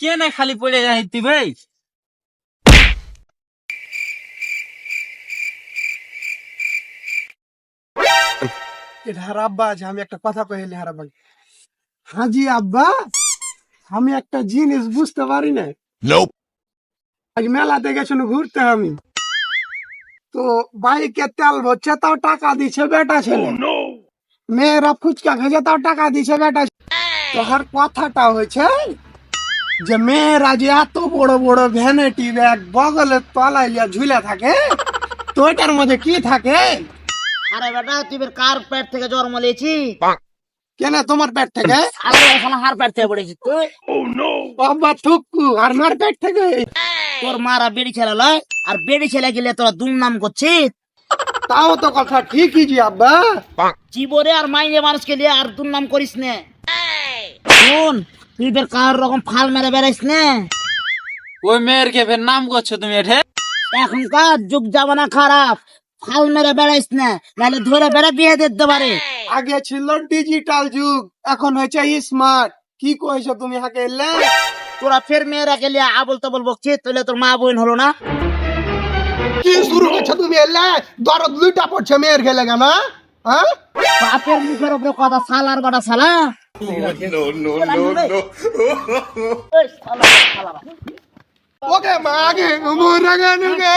কে না খালি পড়ে যাই তুই ভাই? হার আব্বা আছে আমি একটা কথা কইলি হার আব্বা হাজি আব্বা আমি একটা জিনিস বুঝতে পারি না আজ মেলাতে গেছিল ঘুরতে আমি। তো বাইকে তেল ভরছে তাও টাকা দিছে বেটা ছেলে। মেয়েরা ফুচকা খেয়েছে তাও টাকা দিছে বেটা। তো হার কথাটা হয়েছে যে মেয়েরা যে এত বড় বড় ভ্যানিটি ব্যাগ বগলের তলায় যে ঝুলে থাকে তো ওইটার মধ্যে কি থাকে? আরে বেটা তুই কার পেট থেকে জন্ম লিয়েছি কেন তোমার পেট থেকে? আরে শালা হার পেট থেকে পড়েছিস তুই। বাবা থুকু আর মার পেট থেকে? তোর মারা বেড়ি ছেলে লয় আর বেড়ি ছেলে গেলে তোরা দুমনাম করছিস। তাও তো কথা ঠিকই জি আব্বা। জীবনে আর মাইনে মানুষকে নিয়ে আর দুর্নাম করিস নে। শোন তুই বের কার রকম ফাল মেরে বেড়াইস নে? ওই মেয়ের কে ফের নাম করছ তুমি এঠে? এখনকার যুগ জামানা খারাপ। ফাল মেরে বেড়াইস না নাহলে ধরে বেড়া বিয়ে দিতে পারে আগে ছিল ডিজিটাল যুগ এখন হয়েছে স্মার্ট। কি কইছো তুমি হাকে এলে? তোরা ফের মেয়েরা গেলে আবল তাবল বকছিস তাহলে তোর মা বোন হলো না। কি শুরু করছ তুমি এলে? দরদ দুইটা পড়ছে মেয়ের গেলে কেন হ্যাঁ? বাপের মুখের উপরে কথা সালার বাটা সালা ওকে মা আগে মোরা গানু গে